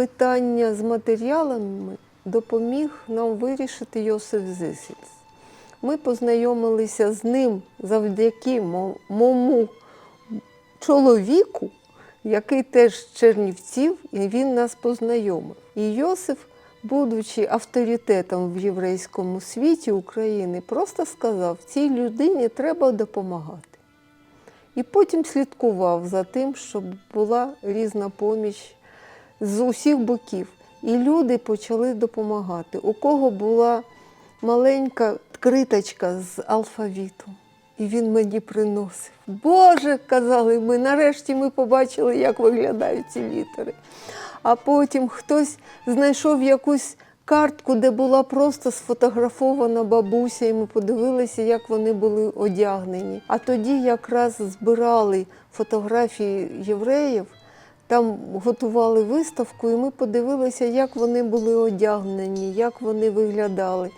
питання з матеріалами допоміг нам вирішити Йосиф Зисельс. Ми познайомилися з ним завдяки моєму чоловіку, який теж Чернівців, і він нас познайомив. І Йосиф, будучи авторитетом в єврейському світі України, просто сказав, цій людині треба допомагати. І потім слідкував за тим, щоб була різна поміч з усіх боків. І люди почали допомагати. У кого була маленька криточка з алфавіту. І він мені приносив. Боже, казали ми, нарешті ми побачили, як виглядають ці літери. А потім хтось знайшов якусь картку, де була просто сфотографована бабуся, і ми подивилися, як вони були одягнені. А тоді якраз збирали фотографії євреїв, там готували виставку, і ми подивилися, як вони були одягнені, як вони виглядали.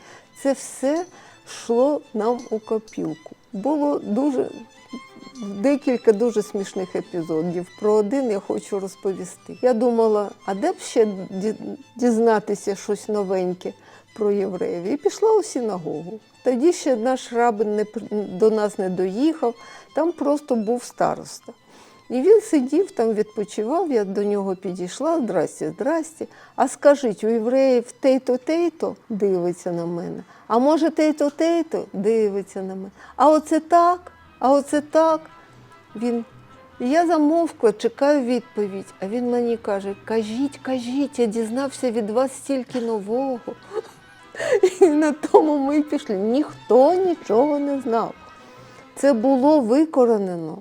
Це все йшло нам у копілку. Було дуже декілька дуже смішних епізодів. Про один я хочу розповісти. Я думала, а де б ще дізнатися щось новеньке про євреїв? І пішла у синагогу. Тоді ще наш рабин не, до нас не доїхав, там просто був староста. І він сидів там, відпочивав, я до нього підійшла, здрасте, здрасте. А скажіть, у євреїв тейто тейто дивиться на мене. А може тейто тейто дивиться на мене. А оце так, а оце так. Він. Я замовкла, чекаю відповідь. А він мені каже: кажіть, кажіть, я дізнався від вас стільки нового. І на тому ми пішли. Ніхто нічого не знав. Це було викоренено